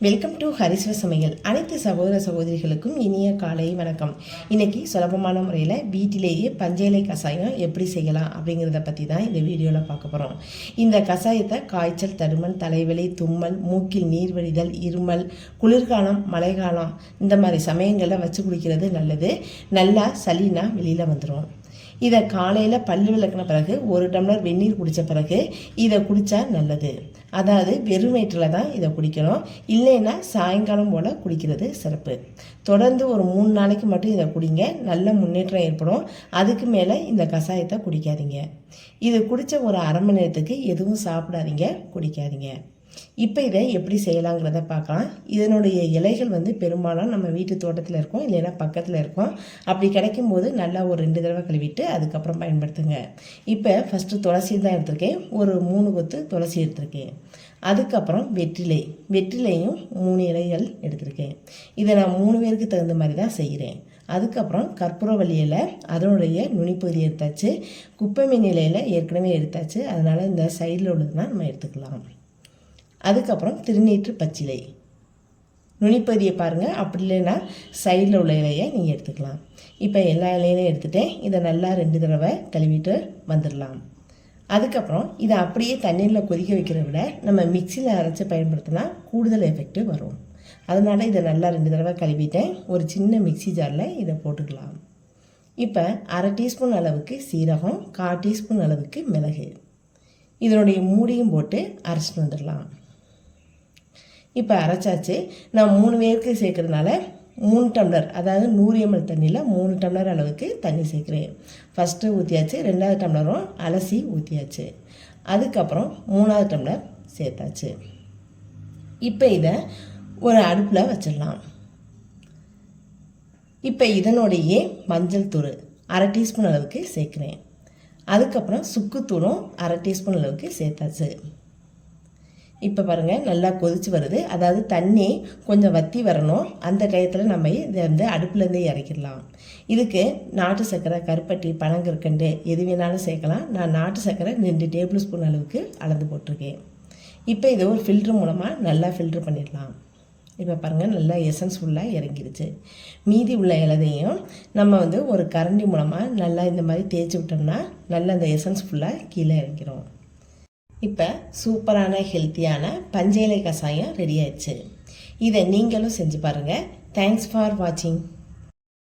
Welcome to ஹரிஸ்வ சமையல் அனைத்து சகோதர சகோதரிகளுக்கும் இனிய காலை வணக்கம். இன்றைக்கி சுலபமான முறையில் வீட்டிலேயே பஞ்சேலை கஷாயம் எப்படி செய்யலாம் அப்படிங்கிறத பற்றி தான் இந்த வீடியோவில் பார்க்க போகிறோம் இந்த கஷாயத்தை காய்ச்சல் தருமன் தலைவலி தும்மல் மூக்கில் நீர் வடிதல் இருமல் குளிர்காலம் மழைக்காலம் இந்த மாதிரி சமயங்களில் வச்சு குடிக்கிறது நல்லது. நல்லா சளினா வெளியில் வந்துடும் இதை காலையில் பல்லு விளக்குன பிறகு ஒரு டம்ளர் வெந்நீர் குடித்த பிறகு இதை குடித்தா நல்லது. அதாவது வெறும் வயிற்றில் தான் இதை குடிக்கணும். இல்லைன்னா சாயங்காலம் போல் குடிக்கிறது சிறப்பு. தொடர்ந்து ஒரு மூணு நாளைக்கு மட்டும் இதை குடிங்க. நல்ல முன்னேற்றம் ஏற்படும். அதுக்கு மேலே இந்த கஷாயத்தை குடிக்காதீங்க. இது குடித்த ஒரு அரை மணி நேரத்துக்கு எதுவும் சாப்பிடாதீங்க. குடிக்காதீங்க. இப்போ இதை எப்படி செய்யலாங்கிறத பார்க்கலாம். இதனுடைய இலைகள் வந்து பெரும்பாலும் நம்ம வீட்டு தோட்டத்தில் இருக்கும் இல்லைன்னா பக்கத்தில் இருக்கும். அப்படி கிடைக்கும்போது நல்லா ஒரு ரெண்டு தடவை கழுவிட்டு அதுக்கப்புறம் பயன்படுத்துங்க. இப்போ ஃபஸ்ட்டு துளசி தான் எடுத்திருக்கேன். ஒரு மூணு கொத்து துளசி எடுத்திருக்கேன். அதுக்கப்புறம் வெற்றிலை. வெற்றிலையும் மூணு இலைகள் எடுத்திருக்கேன். இதை நான் மூணு பேருக்கு தகுந்த மாதிரி தான் செய்கிறேன் அதுக்கப்புறம் கற்பூரவள்ளி இலை அதனுடைய நுனிப்பகுதி எடுத்தாச்சு. குப்பை மீன் இலையில் ஏற்கனவே எடுத்தாச்சு. அதனால் இந்த சைடில் உள்ளதுனா நம்ம எடுத்துக்கலாம். அதுக்கப்புறம் திருநீற்று பச்சிலை. நுனிப்பதியை பாருங்கள் அப்படி இல்லைன்னா சைடில் உள்ள இலையை நீங்கள் எடுத்துக்கலாம். இப்போ எல்லா இலையிலையும் எடுத்துகிட்டேன் இதை நல்லா ரெண்டு தடவை கழுவிட்டு வந்துடலாம். அதுக்கப்புறம் இதை அப்படியே தண்ணீரில் கொதிக்க வைக்கிறத விட நம்ம மிக்சியில் அரைச்சி பயன்படுத்தினா கூடுதல் எஃபெக்ட்டு வரும். அதனால் இதை நல்லா ரெண்டு தடவை கழுவிட்டேன். ஒரு சின்ன மிக்சி ஜாரில் இதை போட்டுக்கலாம். இப்போ அரை டீஸ்பூன் அளவுக்கு சீரகம் கால் டீஸ்பூன் அளவுக்கு மிளகு. இதனுடைய மூடியும் போட்டு அரைச்சிட்டு வந்துடலாம். இப்போ அரைச்சாச்சு. நான் மூணு பேருக்கு சேர்க்குறதுனால மூணு டம்ளர் அதாவது நூறு எம்எல் தண்ணியில் மூணு டம்ளர் அளவுக்கு தண்ணி சேர்க்குறேன். ஃபஸ்ட்டு ஊற்றியாச்சு ரெண்டாவது டம்ளரும் அலசி ஊற்றியாச்சு அதுக்கப்புறம் மூணாவது டம்ளர் சேர்த்தாச்சு. இப்போ இதை ஒரு அடுப்பில் வச்சிடலாம். இப்போ இதனுடைய மஞ்சள் தூள் அரை டீஸ்பூன் அளவுக்கு சேர்க்குறேன். அதுக்கப்புறம் சுக்குத்தூளும் அரை டீஸ்பூன் அளவுக்கு சேர்த்தாச்சு. இப்போ பாருங்கள் நல்லா கொதிச்சு வருது. அதாவது தண்ணி கொஞ்சம் வற்றி வரணும். அந்த டயத்தில் நம்ம இதை வந்து அடுப்புலேருந்தே இறக்கிடலாம். இதுக்கு நாட்டு சர்க்கரை கருப்பட்டி பனங்கற்கண்டு எது வேணாலும் சேர்க்கலாம். நான் நாட்டு சர்க்கரை ரெண்டு டேபிள் ஸ்பூன் அளவுக்கு அளந்து போட்டிருக்கேன். இப்போ இதை ஒரு ஃபில்ட்ரு மூலமாக நல்லா ஃபில்ட்ரு பண்ணிடலாம். இப்போ பாருங்கள் நல்லா எசன்ஸ் ஃபுல்லாக இறங்கிடுச்சு மீதி உள்ள இலதையும் நம்ம வந்து ஒரு கரண்டி மூலமாக நல்லா இந்த மாதிரி தேய்ச்சி விட்டோம்னா நல்லா அந்த எசன்ஸ் ஃபுல்லாக கீழே இறங்கிடும் இப்போ சூப்பரான ஹெல்த்தியான பஞ்சேலை கஷாயம் ரெடி ஆயிடுச்சு. இதை நீங்களும் செஞ்சு பாருங்கள் தேங்க்ஸ் ஃபார் வாட்சிங்